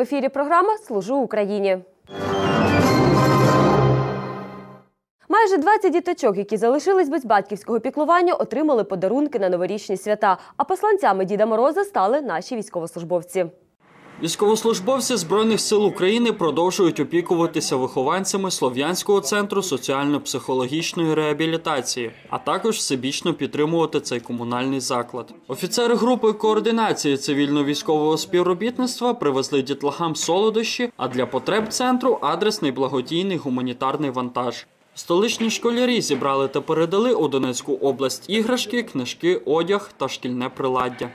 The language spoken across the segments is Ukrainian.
В ефірі. Програма Служу Україні. Майже 20 діточок, які залишились без батьківського піклування, отримали подарунки на новорічні свята. А посланцями Діда Мороза стали наші військовослужбовці. Військовослужбовці Збройних сил України продовжують опікуватися вихованцями Слов'янського центру соціально-психологічної реабілітації, а також всебічно підтримувати цей комунальний заклад. Офіцери групи координації цивільно-військового співробітництва привезли дітлахам солодощі, а для потреб центру адресний благодійний гуманітарний вантаж. Столичні школярі зібрали та передали у Донецьку область іграшки, книжки, одяг та шкільне приладдя.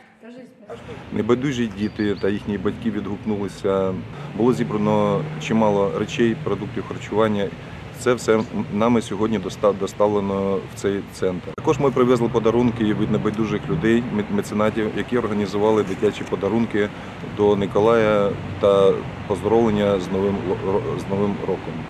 Небайдужі діти та їхні батьки відгукнулися. Було зібрано чимало речей, продуктів харчування. Це все нами сьогодні доставлено в цей центр. Також ми привезли подарунки від небайдужих людей, меценатів, які організували дитячі подарунки до Николая та поздоровлення з новим з новим роком.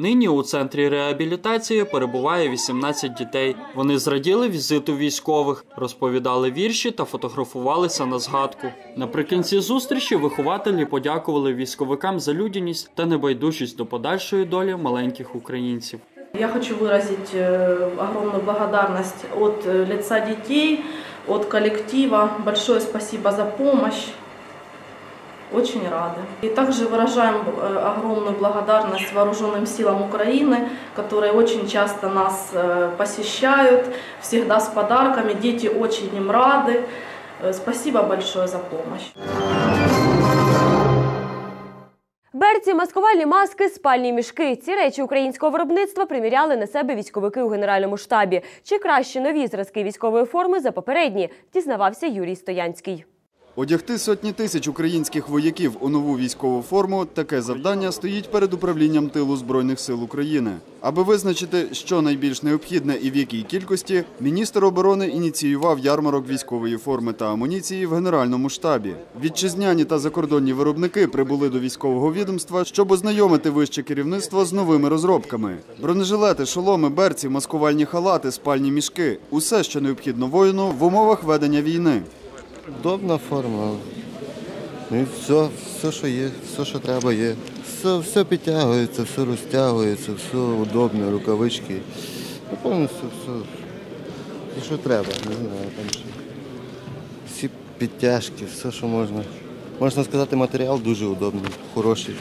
Нині у центрі реабілітації перебуває 18 дітей. Вони зраділи візиту військових, розповідали вірші та фотографувалися на згадку. Наприкінці зустрічі вихователі подякували військовикам за людяність та небайдужість до подальшої долі маленьких українців. Я хочу выразить э, огромную благодарность от э, лица детей, от коллектива. Большое спасибо за помощь. Очень рады. И также выражаем э, огромную благодарность вооруженным силам Украины, которые очень часто нас э, посещают, всегда с подарками. Дети очень им рады. Э, Спасибо большое за помощь. Берці, маскувальні маски, спальні мішки. Ці речі українського виробництва приміряли на себе військовики у генеральному штабі. Чи краще нові зразки військової форми за попередні? Дізнавався Юрій Стоянський. Одягти сотні тисяч українських вояків у нову військову форму таке завдання стоїть перед управлінням тилу Збройних сил України. Аби визначити, що найбільш необхідне і в якій кількості, міністр оборони ініціював ярмарок військової форми та амуніції в генеральному штабі. Вітчизняні та закордонні виробники прибули до військового відомства, щоб ознайомити вище керівництво з новими розробками: бронежилети, шоломи, берці, маскувальні халати, спальні мішки усе, що необхідно воїну в умовах ведення війни. Удобна форма. Ну і все, все, що є, все, що треба, є. Все, все підтягується, все розтягується, все удобне, рукавички. Ну, повністю все, все, що треба, не знаю, там ще. Всі підтяжки, все, що можна. Можна сказати, матеріал дуже удобний, хороший,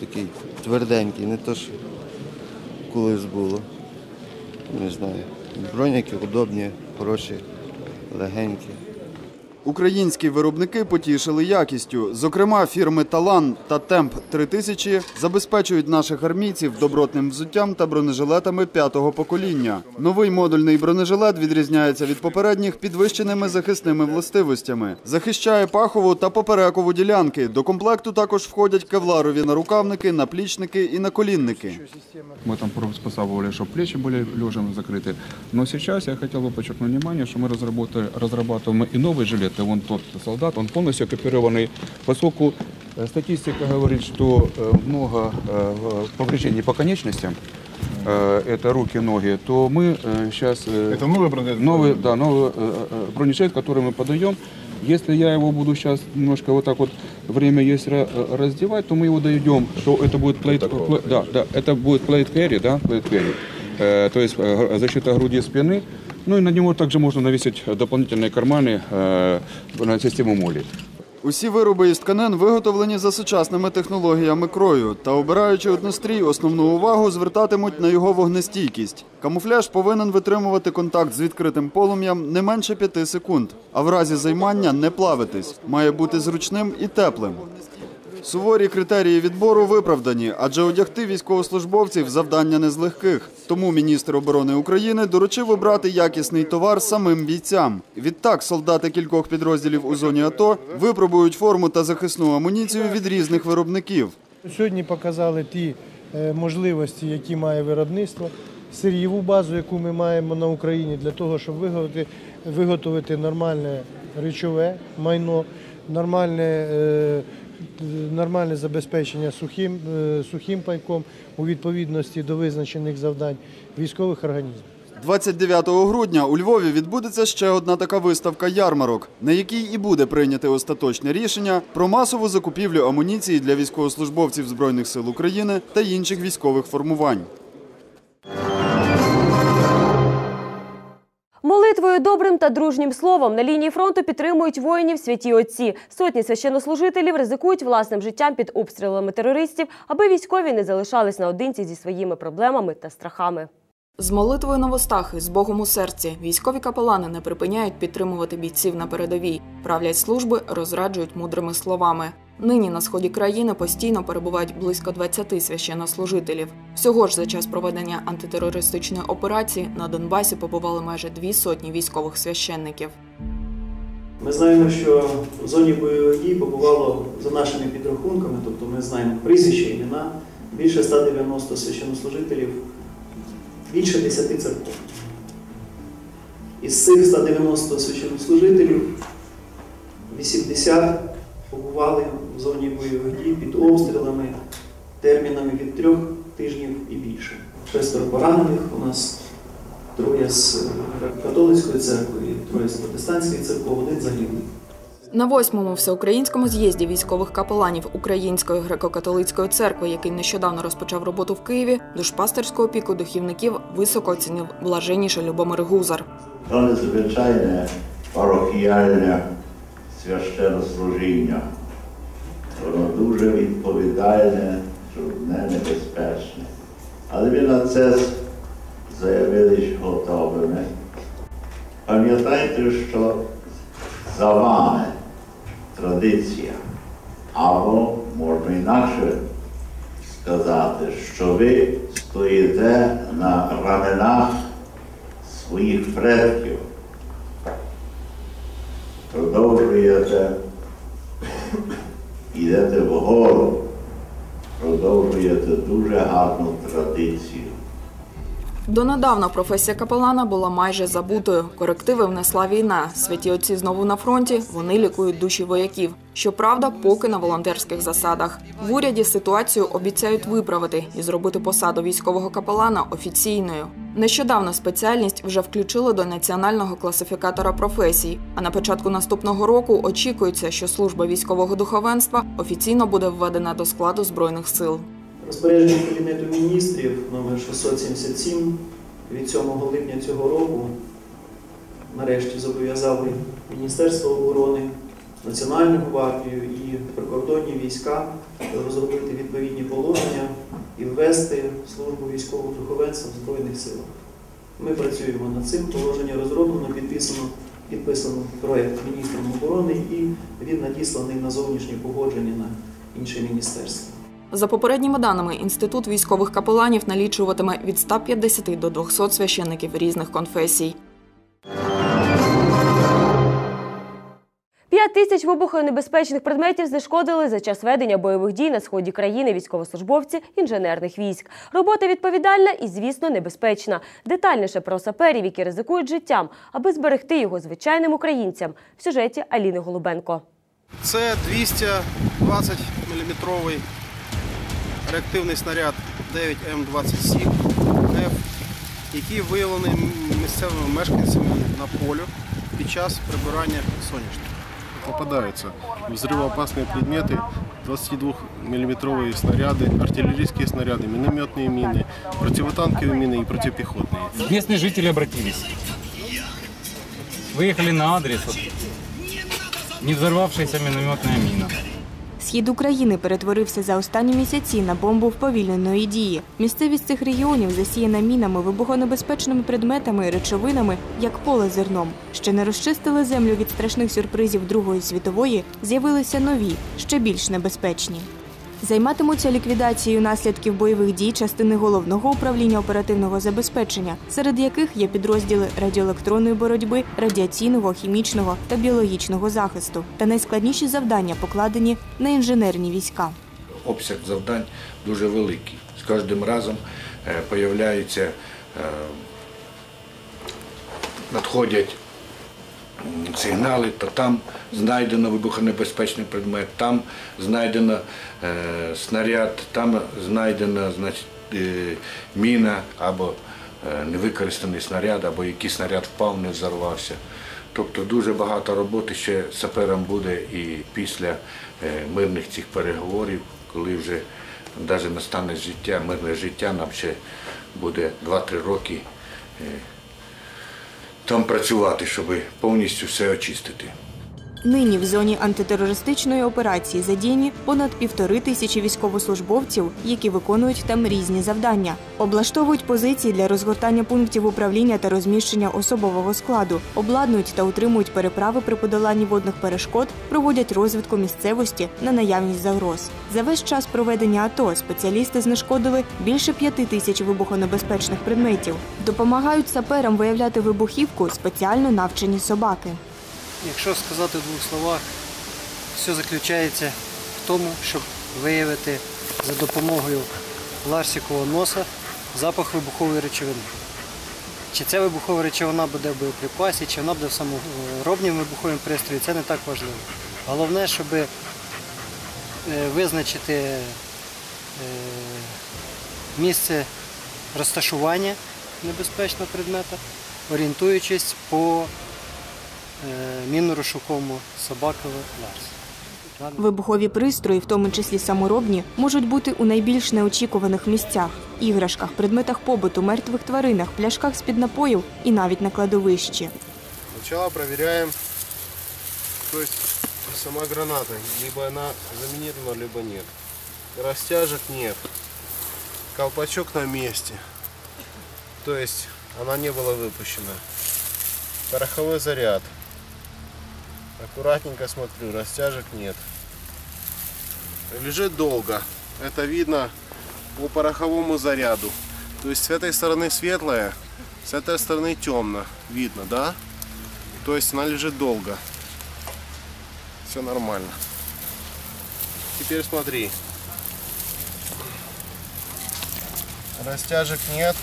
такий тверденький, не то, що колись було. Не знаю. Броніки удобні, хороші, легенькі. Українські виробники потішили якістю. Зокрема, фірми Талан та Темп 3000 забезпечують наших армійців добротним взуттям та бронежилетами п'ятого покоління. Новий модульний бронежилет відрізняється від попередніх підвищеними захисними властивостями. Захищає пахову та поперекову ділянки. До комплекту також входять кевларові нарукавники, наплічники і наколінники. Мы там приспосабливали, чтобы плечи были лежем закрыты. Но сейчас я хотел бы подчеркнуть внимание, что мы разработали, разрабатываем и новый жилет, И вон тот солдат, он полностью оккупированный, поскольку статистика говорит, что много повреждений по конечностям, это руки, ноги, то мы сейчас... Это новый бронежилет? Новый, да, новый э, э, бронежилет, который мы подаем. Если я его буду сейчас немножко вот так вот время есть э, раздевать, то мы его дойдем, что это будет плейт, да, да, это будет плейт carry, да, плейт carry. Э, то есть защита груди и спины. Ну и на него также можно навесить дополнительные карманы э, на систему моли. Усі вироби із тканин виготовлені за сучасними технологіями крою та обираючи однострій, основну увагу звертатимуть на його вогнестійкість. Камуфляж повинен витримувати контакт з відкритим полум'ям не менше 5 секунд, а в разі займання не плавитись. Має бути зручним і теплим. Суворі критерії відбору виправдані, адже одягти військовослужбовців завдання не з легких. Тому міністр оборони України доручив обрати якісний товар самим бійцям. Відтак солдати кількох підрозділів у зоні АТО випробують форму та захисну амуніцію від різних виробників. Сьогодні показали ті е, можливості, які має виробництво, сир'єву базу, яку ми маємо на Україні для того, щоб виготовити, виготовити нормальне речове майно, нормальне, е, нормальне забезпечення сухим, е, сухим пайком у відповідності до визначених завдань військових організмів. 29 грудня у Львові відбудеться ще одна така виставка ярмарок, на якій і буде прийняте остаточне рішення про масову закупівлю амуніції для військовослужбовців Збройних сил України та інших військових формувань. Молитвою, добрим та дружнім словом на лінії фронту підтримують воїнів святі отці. Сотні священнослужителів ризикують власним життям під обстрілами терористів, аби військові не залишались наодинці зі своїми проблемами та страхами. З молитвою на вустах і з Богом у серці військові капелани не припиняють підтримувати бійців на передовій, правлять служби, розраджують мудрими словами. Нині на сході країни постійно перебувають близько 20 священнослужителів. Всього ж за час проведення антитерористичної операції на Донбасі побували майже дві сотні військових священників. Ми знаємо, що в зоні бойових дій побувало за нашими підрахунками, тобто ми знаємо прізвища, імена, більше 190 священнослужителів, більше 10 церков. Із цих 190 священнослужителів 80 побували в зоні бойових дій під обстрілами термінами від трьох тижнів і більше. Шестеро поранених у нас троє з католицької церкви, троє з протестантської церкви, один загиблий. На восьмому всеукраїнському з'їзді військових капеланів Української греко-католицької церкви, який нещодавно розпочав роботу в Києві, душпастерську опіку духівників високо оцінив блаженніший Любомир Гузар. To незвичайне парохіальне священнослужіння. Воно дуже відповідальне, трудне, небезпечне. Але ви на це заявились готовими. Пам'ятайте, що за вами традиція, або можна інакше сказати, що ви стоїте на раменах своїх предків. Продовжуєте, йдете вгору, продовжуєте дуже гарну традицію. Донедавна професія капелана була майже забутою. Корективи внесла війна. Святі отці знову на фронті. Вони лікують душі вояків. Щоправда, поки на волонтерських засадах. В уряді ситуацію обіцяють виправити і зробити посаду військового капелана офіційною. Нещодавно спеціальність вже включили до національного класифікатора професій. А на початку наступного року очікується, що служба військового духовенства офіційно буде введена до складу збройних сил. Розпорядження Кабінету міністрів номер 677 від 7 липня цього року нарешті зобов'язали Міністерство оборони, Національну гвардію і прикордонні війська розробити відповідні положення і ввести службу військового духовенства в Збройних силах. Ми працюємо над цим. Положення розроблено, підписано, підписано проєкт міністром оборони і він надісланий на зовнішнє погодження на інше міністерство. За попередніми даними, інститут військових капеланів налічуватиме від 150 до 200 священників різних конфесій. П'ять тисяч вибухонебезпечних предметів знешкодили за час ведення бойових дій на сході країни військовослужбовці інженерних військ. Робота відповідальна і, звісно, небезпечна. Детальніше про саперів, які ризикують життям, аби зберегти його звичайним українцям. В сюжеті Аліни Голубенко. Це 220 мм реактивний снаряд 9М27 F, який виявлений місцевими мешканцями на полю під час прибирання соняшника. Попадаются взрывоопасные предметы, 22-миллиметровые снаряды, артиллерийские снаряды, минометные мины, противотанковые мины и противопехотные. Местные жители обратились. Выехали на адрес. вот, Не взорвавшаяся минометная мина. Схід України перетворився за останні місяці на бомбу вповільненої дії. Місцевість цих регіонів засіяна мінами, вибухонебезпечними предметами і речовинами, як поле зерном. Ще не розчистили землю від страшних сюрпризів Другої світової, з'явилися нові, ще більш небезпечні. Займатимуться ліквідацією наслідків бойових дій частини головного управління оперативного забезпечення, серед яких є підрозділи радіоелектронної боротьби, радіаційного, хімічного та біологічного захисту. Та найскладніші завдання покладені на інженерні війська. обсяг завдань дуже великий. З кожним разом е, появляються, е, надходять сигнали, то там знайдено вибухонебезпечний предмет, там знайдено е, снаряд, там знайдена значить, е, міна або е, невикористаний снаряд або який снаряд впав, не взорвався. Тобто дуже багато роботи ще саперам буде і після е, мирних цих переговорів, коли вже навіть настане життя, мирне життя, нам ще буде 2-3 роки е, там працювати, щоб повністю все очистити. Нині в зоні антитерористичної операції задіяні понад півтори тисячі військовослужбовців, які виконують там різні завдання. Облаштовують позиції для розгортання пунктів управління та розміщення особового складу, обладнують та утримують переправи при подоланні водних перешкод, проводять розвідку місцевості на наявність загроз. За весь час проведення АТО спеціалісти знешкодили більше п'яти тисяч вибухонебезпечних предметів. Допомагають саперам виявляти вибухівку спеціально навчені собаки. Якщо сказати в двох словах, все заключається в тому, щоб виявити за допомогою ларсікового носа запах вибухової речовини. Чи ця вибухова речовина буде в боєприпасі, чи вона буде в саморобнім вибуховому пристрої, це не так важливо. Головне, щоб е, визначити е, місце розташування небезпечного предмета, орієнтуючись по мінно-розшуковому собакову Ларс. Вибухові пристрої, в тому числі саморобні, можуть бути у найбільш неочікуваних місцях іграшках, предметах побуту, мертвих тваринах, пляшках з-під напоїв і навіть на кладовищі. Сначала проверяем, то сама граната, либо она заминирована, либо нет. Растяжек нет. Колпачок на месте. То есть она не была выпущена. Пороховой заряд. Аккуратненько смотрю, растяжек нет. Лежит долго. Это видно по пороховому заряду. То есть с этой стороны светлая, с этой стороны темно. Видно, да? То есть она лежит долго. Все нормально. Теперь смотри. Растяжек нет.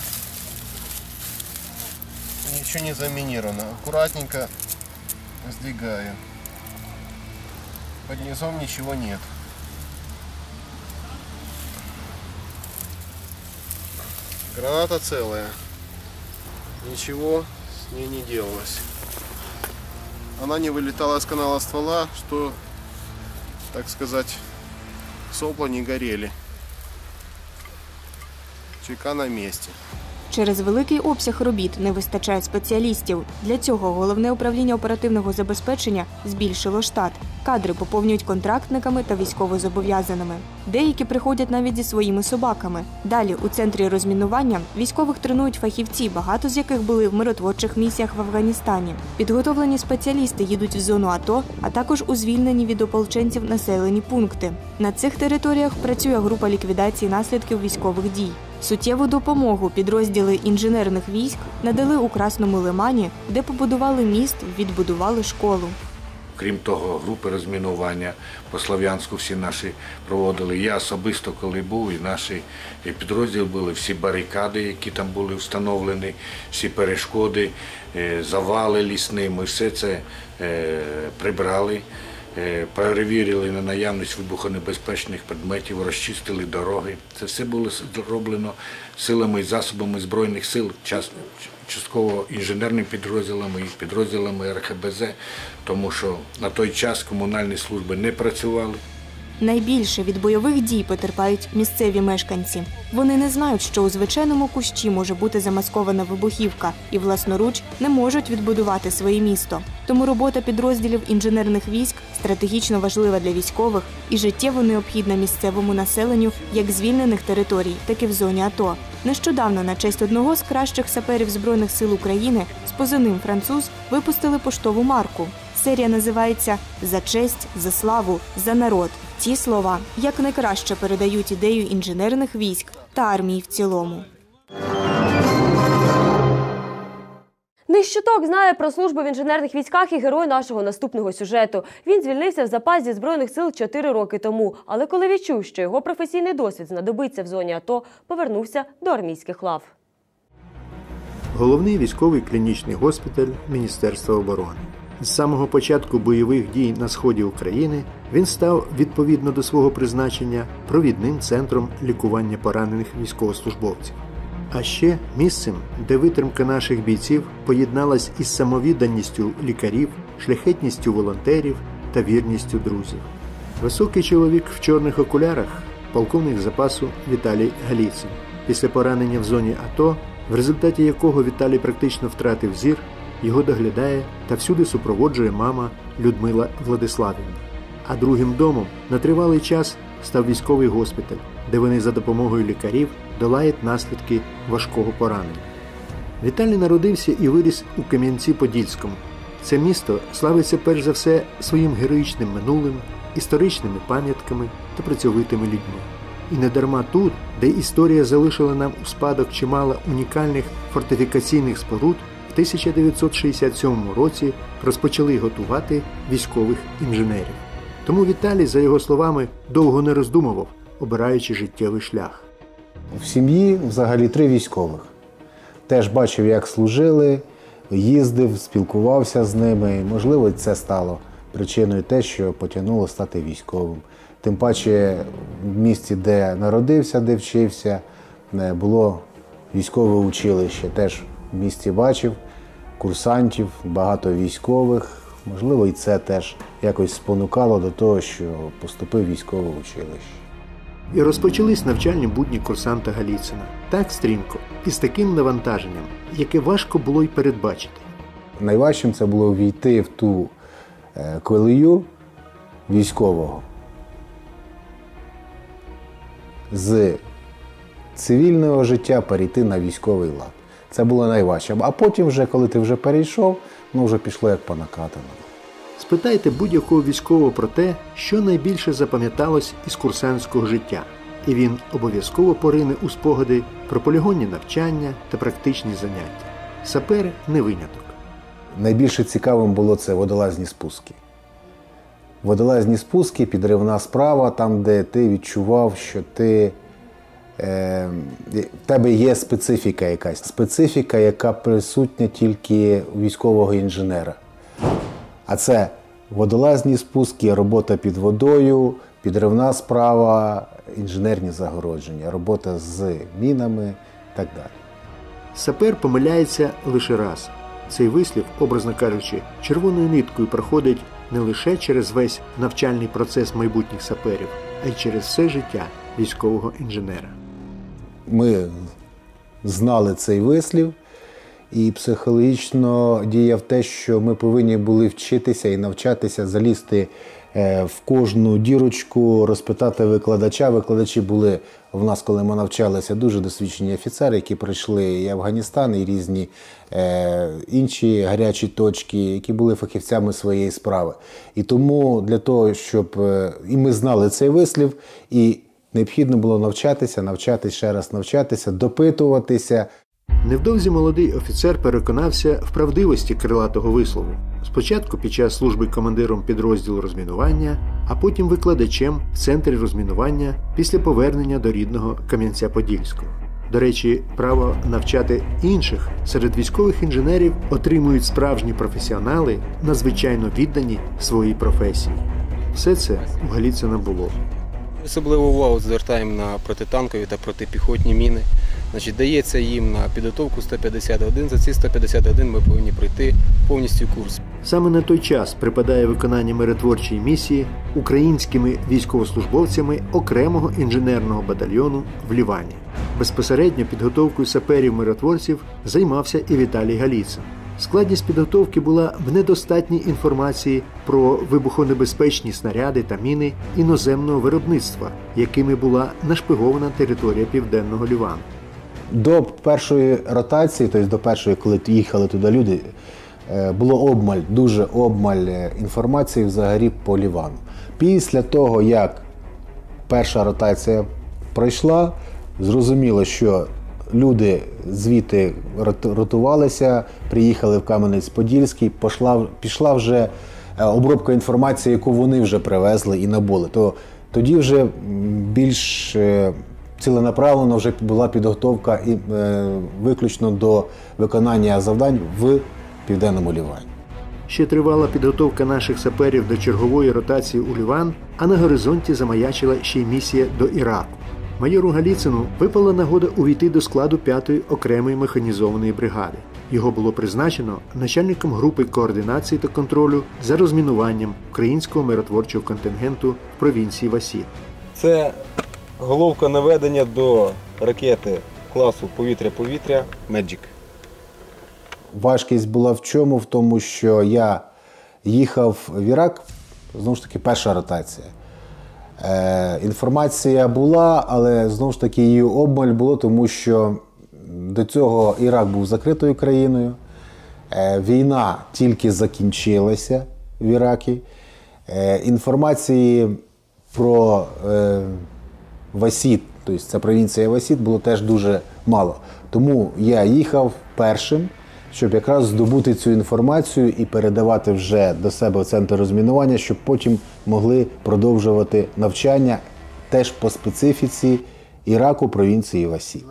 Ничего не заминировано. Аккуратненько сдвигаю. Под низом ничего нет. Граната целая. Ничего с ней не делалось. Она не вылетала из канала ствола, что, так сказать, сопла не горели. Чека на месте. Через великий обсяг робіт не вистачає спеціалістів. Для цього головне управління оперативного забезпечення збільшило штат. Кадри поповнюють контрактниками та військовозобов'язаними. Деякі приходять навіть зі своїми собаками. Далі у центрі розмінування військових тренують фахівці, багато з яких були в миротворчих місіях в Афганістані. Підготовлені спеціалісти їдуть в зону АТО, а також у звільнені від ополченців населені пункти. На цих територіях працює група ліквідації наслідків військових дій. Суттєву допомогу підрозділи інженерних військ надали у Красному Лимані, де побудували міст, відбудували школу. Крім того, групи розмінування по Слов'янську всі наші проводили. Я особисто, коли був, і наші підрозділи були всі барикади, які там були встановлені, всі перешкоди, е, завали лісні. Ми все це е, прибрали. Е, Перевірили на наявність вибухонебезпечних предметів, розчистили дороги. Це все було зроблено силами і засобами Збройних сил, час- частково інженерними підрозділами і підрозділами РХБЗ, тому що на той час комунальні служби не працювали. Найбільше від бойових дій потерпають місцеві мешканці. Вони не знають, що у звичайному кущі може бути замаскована вибухівка, і власноруч не можуть відбудувати своє місто. Тому робота підрозділів інженерних військ стратегічно важлива для військових і життєво необхідна місцевому населенню як звільнених територій, так і в зоні АТО. Нещодавно на честь одного з кращих саперів збройних сил України з позивним француз випустили поштову марку. Серія називається За честь, за славу, за народ. Ці слова як найкраще передають ідею інженерних військ та армії в цілому. Нищоток знає про службу в інженерних військах і герой нашого наступного сюжету. Він звільнився в запас зі збройних сил 4 роки тому. Але коли відчув, що його професійний досвід знадобиться в зоні АТО, повернувся до армійських лав. Головний військовий клінічний госпіталь Міністерства оборони. З самого початку бойових дій на сході України він став відповідно до свого призначення провідним центром лікування поранених військовослужбовців. А ще місцем, де витримка наших бійців поєдналась із самовідданістю лікарів, шляхетністю волонтерів та вірністю друзів. Високий чоловік в чорних окулярах, полковник запасу Віталій Галіцин. Після поранення в зоні АТО, в результаті якого Віталій практично втратив зір, його доглядає та всюди супроводжує мама Людмила Владиславівна. А другим домом на тривалий час став військовий госпіталь, де вони за допомогою лікарів долають наслідки важкого поранення. Віталій народився і виріс у Кам'янці-Подільському. Це місто славиться перш за все своїм героїчним минулим, історичними пам'ятками та працьовитими людьми. І не дарма тут, де історія залишила нам у спадок чимало унікальних фортифікаційних споруд, в 1967 році розпочали готувати військових інженерів. Тому Віталій, за його словами, довго не роздумував, обираючи життєвий шлях. В сім'ї взагалі три військових. Теж бачив, як служили, їздив, спілкувався з ними. Можливо, це стало причиною те, що потягнуло стати військовим. Тим паче в місті, де народився, де вчився, е, було військове училище. Теж в місті бачив курсантів, багато військових. Можливо, і це теж якось спонукало до того, що поступив військове училище. І розпочались навчальні будні курсанта Галіцина. Так стрімко і з таким навантаженням, яке важко було й передбачити. Найважчим це було війти в ту е, колею військового з цивільного життя перейти на військовий лад. Це було найважче. А потім, вже, коли ти вже перейшов, ну вже пішло як по накатаному. Спитайте будь-якого військового про те, що найбільше запам'яталось із курсантського життя, і він обов'язково порине у спогади про полігонні навчання та практичні заняття. Сапер не виняток. Найбільше цікавим було це водолазні спуски. Водолазні спуски, підривна справа, там, де ти відчував, що ти. Е, в тебе є специфіка якась. Специфіка, яка присутня тільки у військового інженера. А це водолазні спуски, робота під водою, підривна справа, інженерні загородження, робота з мінами і так далі. Сапер помиляється лише раз. Цей вислів, образно кажучи, червоною ниткою проходить не лише через весь навчальний процес майбутніх саперів, а й через все життя військового інженера. Ми знали цей вислів, і психологічно діяв те, що ми повинні були вчитися і навчатися залізти е, в кожну дірочку, розпитати викладача. Викладачі були в нас, коли ми навчалися, дуже досвідчені офіцери, які пройшли і Афганістан, і різні е, інші гарячі точки, які були фахівцями своєї справи. І тому для того, щоб е, і ми знали цей вислів, і необхідно було навчатися, навчатися ще раз навчатися, допитуватися. Невдовзі молодий офіцер переконався в правдивості крилатого вислову. Спочатку під час служби командиром підрозділу розмінування, а потім викладачем в центрі розмінування після повернення до рідного Кам'янця-Подільського. До речі, право навчати інших серед військових інженерів отримують справжні професіонали, надзвичайно віддані своїй професії. Все це у Галіцина було. Особливу увагу звертаємо на протитанкові та протипіхотні міни. Значить, Дається їм на підготовку 151. За ці 151 ми повинні пройти повністю курс. Саме на той час припадає виконання миротворчої місії українськими військовослужбовцями окремого інженерного батальйону в Лівані. Безпосередньо підготовкою саперів-миротворців займався і Віталій Галіцин. Складність підготовки була в недостатній інформації про вибухонебезпечні снаряди та міни іноземного виробництва, якими була нашпигована територія південного Лівану. До першої ротації, тобто до першої, коли їхали туди люди, е, було обмаль, дуже обмаль е, інформації взагалі по Лівану. Після того, як перша ротація пройшла, зрозуміло, що люди звідти ротувалися, приїхали в Кам'янець-Подільський, пішла, пішла вже е, обробка інформації, яку вони вже привезли і набули. То тоді вже більш ціленаправлено вже була підготовка і е, виключно до виконання завдань в південному Лівані. Ще тривала підготовка наших саперів до чергової ротації у Ліван, а на горизонті замаячила ще й місія до Іраку. Майору Галіцину випала нагода увійти до складу 5-ї окремої механізованої бригади. Його було призначено начальником групи координації та контролю за розмінуванням українського миротворчого контингенту в провінції Васіль. Це головка наведення до ракети класу повітря-повітря Magic. Важкість була в чому? В тому, що я їхав в Ірак, знову ж таки, перша ротація. Е, інформація була, але знову ж таки її обмаль було, тому що до цього Ірак був закритою країною. Е, війна тільки закінчилася в Іракі. Е, інформації про е, Васід, тобто це провінція Васід, було теж дуже мало. Тому я їхав першим, щоб якраз здобути цю інформацію і передавати вже до себе в центр розмінування, щоб потім могли продовжувати навчання теж по специфіці Іраку, провінції Васід.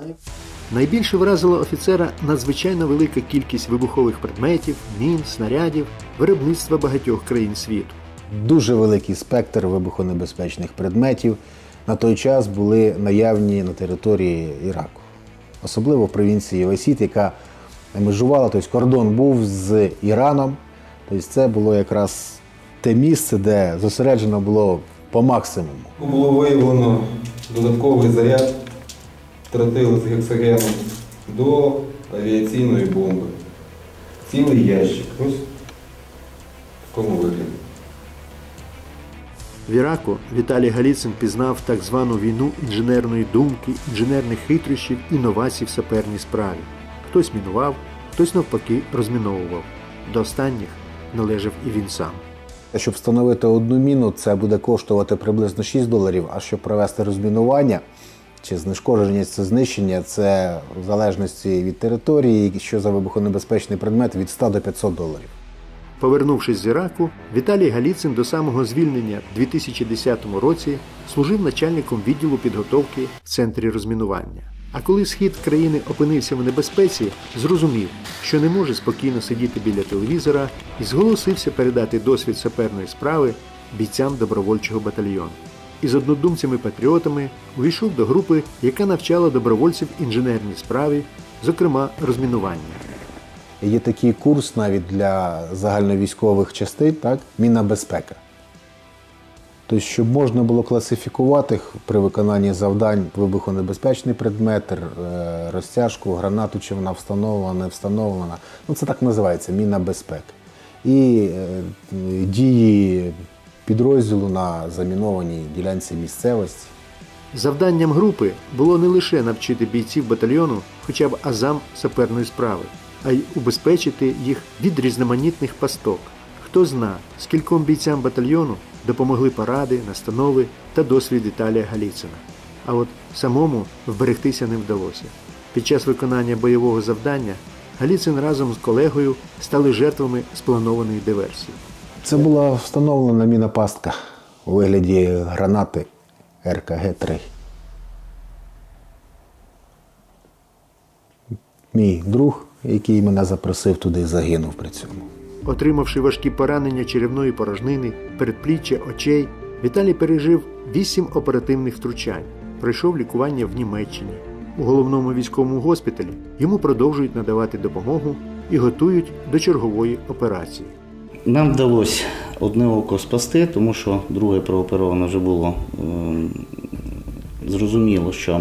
Найбільше вразила офіцера надзвичайно велика кількість вибухових предметів, мін, снарядів, виробництва багатьох країн світу. Дуже великий спектр вибухонебезпечних предметів на той час були наявні на території Іраку, особливо в провінції Васіт, яка межувала, тобто кордон був з Іраном. Тобто це було якраз те місце, де зосереджено було по максимуму. Було виявлено додатковий заряд тротил з гексогеном до авіаційної бомби. Цілий ящик. Ось в такому вигляді. В Іраку Віталій Галіцин пізнав так звану війну інженерної думки, інженерних хитрощів, інновацій в саперній справі. Хтось мінував, хтось навпаки розміновував. До останніх належав і він сам. Щоб встановити одну міну, це буде коштувати приблизно 6 доларів, а щоб провести розмінування чи знешкодження, це знищення, це в залежності від території, що за вибухонебезпечний предмет від 100 до 500 доларів. Повернувшись з Іраку, Віталій Галіцин до самого звільнення в 2010 році служив начальником відділу підготовки в центрі розмінування. А коли схід країни опинився в небезпеці, зрозумів, що не може спокійно сидіти біля телевізора і зголосився передати досвід саперної справи бійцям добровольчого батальйону. І з однодумцями-патріотами увійшов до групи, яка навчала добровольців інженерній справі, зокрема розмінування. Є такий курс навіть для загальновійськових частин, так, мінна безпека. Тобто, щоб можна було класифікувати при виконанні завдань вибухонебезпечний предмет, е, розтяжку, гранату, чи вона встановлена, не встановлена. Ну, це так називається мінна безпека. І е, дії підрозділу на замінованій ділянці місцевості. Завданням групи було не лише навчити бійців батальйону хоча б азам саперної справи, а й убезпечити їх від різноманітних пасток. Хто зна, скільком бійцям батальйону допомогли поради, настанови та досвід Віталія Галіцина. А от самому вберегтися не вдалося. Під час виконання бойового завдання Галіцин разом з колегою стали жертвами спланованої диверсії. Це була встановлена міна пастка у вигляді гранати РКГ-3. Мій друг, який мене запросив туди, загинув при цьому. Отримавши важкі поранення черевної порожнини, передпліччя, очей, Віталій пережив вісім оперативних втручань, пройшов лікування в Німеччині. У головному військовому госпіталі йому продовжують надавати допомогу і готують до чергової операції. Нам вдалося одне око спасти, тому що друге прооперовано вже було ем, зрозуміло, що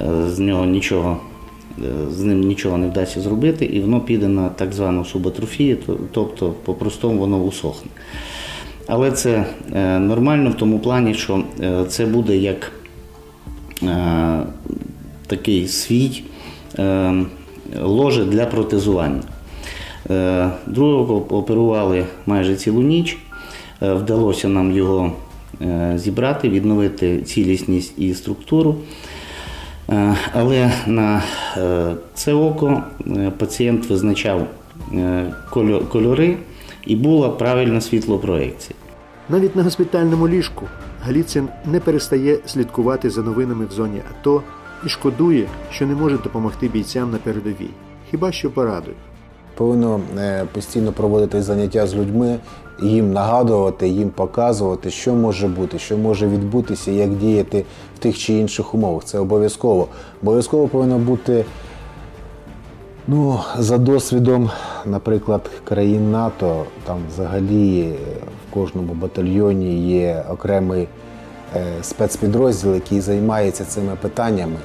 е, з нього нічого, з ним нічого не вдасться зробити, і воно піде на так звану субатрофію, тобто по-простому воно усохне. Але це е, нормально в тому плані, що е, це буде як е, такий свій е, ложе для протезування. Е, Другого оперували майже цілу ніч. Е, Вдалося нам його е, зібрати, відновити цілісність і структуру. Е, Але на е, це око е, пацієнт визначав кольори і була правильна світлопроекція. Навіть на госпітальному ліжку Галіцин не перестає слідкувати за новинами в зоні АТО і шкодує, що не може допомогти бійцям на передовій, хіба що порадує. Повинно е, постійно проводити заняття з людьми, їм нагадувати, їм показувати, що може бути, що може відбутися, як діяти в тих чи інших умовах. Це обов'язково. Обов'язково повинно бути Ну, за досвідом, наприклад, країн НАТО, там взагалі е, в кожному батальйоні є окремий е, спецпідрозділ, який займається цими питаннями.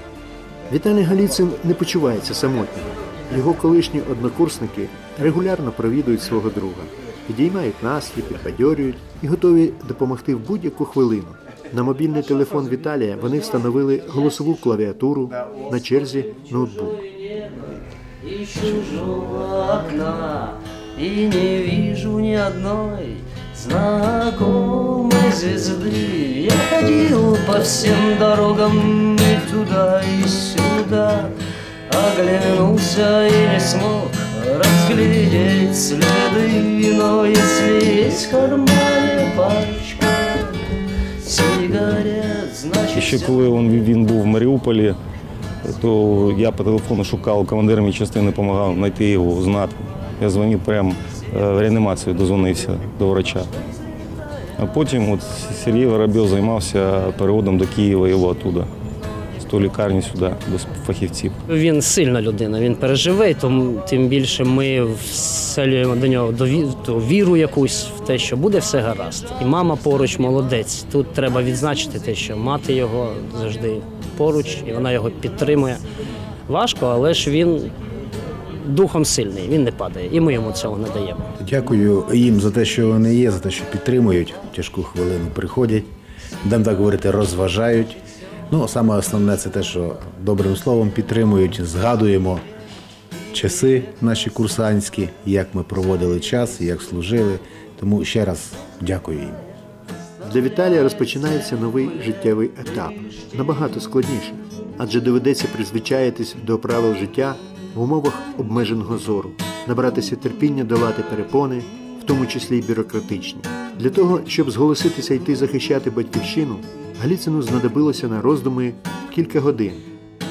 Віталій Галіцин не почувається самотнім. Його колишні однокурсники регулярно провідують свого друга, підіймають настрій, підбадьорюють і готові допомогти в будь-яку хвилину. На мобільний телефон Віталія вони встановили голосову клавіатуру на черзі ноутбук. из чужого окна не вижу ни одной знакомой звезды Я ходил по всем дорогам и туда, и сюда Оглянулся и не смог разглядеть следы Но если есть в кармане пачка сигарет, значит Ще коли він, він був в Маріуполі, то я по телефону шукав командира мій частини, допомагав знайти його, знати. Я дзвонив прямо е, в реанімацію, дозвонився до врача. А потім от Сергій Воробйов займався переводом до Києва його оттуда, з тої лікарні сюди, до фахівців. Він сильна людина, він переживе, тому тим більше ми вселюємо до нього довіту віру якусь в те, що буде все гаразд. І мама поруч молодець. Тут треба відзначити те, що мати його завжди поруч, і вона його підтримує. Важко, але ж він духом сильний, він не падає, і ми йому цього не даємо. Дякую їм за те, що вони є, за те, що підтримують тяжку хвилину, приходять, будемо так говорити, розважають. Ну, саме основне це те, що добрим словом підтримують, згадуємо часи наші курсантські, як ми проводили час, як служили. Тому ще раз дякую їм. Для Віталія розпочинається новий життєвий етап, набагато складніший, адже доведеться призвичаїтись до правил життя в умовах обмеженого зору, набратися терпіння долати перепони, в тому числі й бюрократичні. Для того, щоб зголоситися йти захищати батьківщину, Галіцину знадобилося на роздуми кілька годин.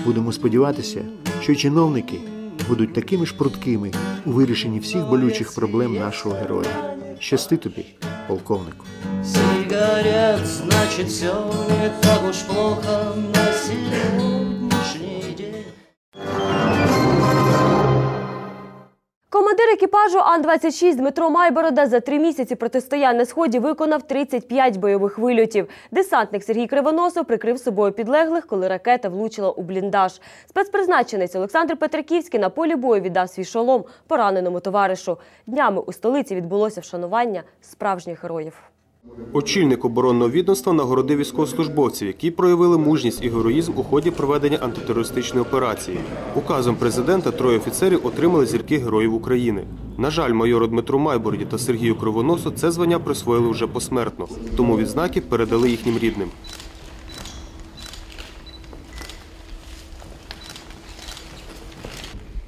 Будемо сподіватися, що чиновники будуть такими ж пруткими у вирішенні всіх болючих проблем нашого героя. Щасти тобі, полковнику. Сигарет, значить, все не так уж плохо на сегодняшний Командир екіпажу Ан-26 Дмитро Майборода за три місяці протистоянь на сході виконав 35 бойових вильотів. Десантник Сергій Кривоносов прикрив собою підлеглих, коли ракета влучила у бліндаж. Спецпризначенець Олександр Петриківський на полі бою віддав свій шолом пораненому товаришу. Днями у столиці відбулося вшанування справжніх героїв. Очільник оборонного відомства нагородив військовослужбовців, які проявили мужність і героїзм у ході проведення антитерористичної операції. Указом президента троє офіцерів отримали зірки Героїв України. На жаль, майору Дмитру Майборді та Сергію Кривоносу це звання присвоїли вже посмертно, тому відзнаки передали їхнім рідним.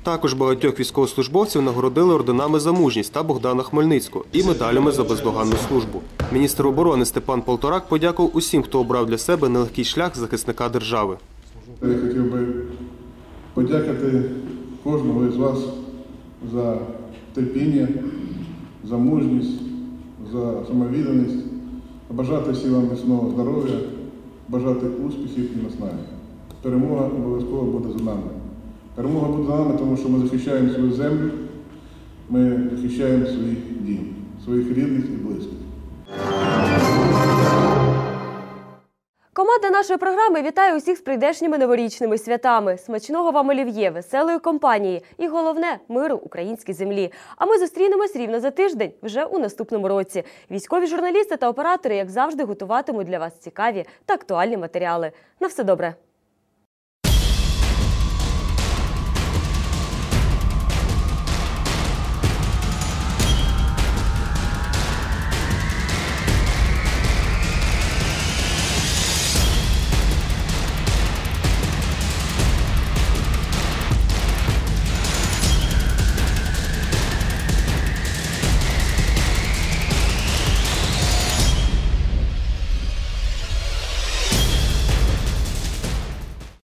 Також багатьох військовослужбовців нагородили орденами за мужність та Богдана Хмельницького і медалями за бездоганну службу. Міністр оборони Степан Полторак подякував усім, хто обрав для себе нелегкий шлях захисника держави. Я хотів би подякувати кожному із вас за терпіння, за мужність, за самовідданість, бажати всім вам міцного здоров'я, бажати успіхів і наснаги. Перемога обов'язково буде за нами. Перемога буде нами, тому що ми захищаємо свою землю, ми захищаємо свій дім, своїх рідних і близьких. Команда нашої програми вітає усіх з прийдешніми новорічними святами. Смачного вам олів'є, веселої компанії і головне миру українській землі. А ми зустрінемось рівно за тиждень, вже у наступному році. Військові журналісти та оператори, як завжди, готуватимуть для вас цікаві та актуальні матеріали. На все добре.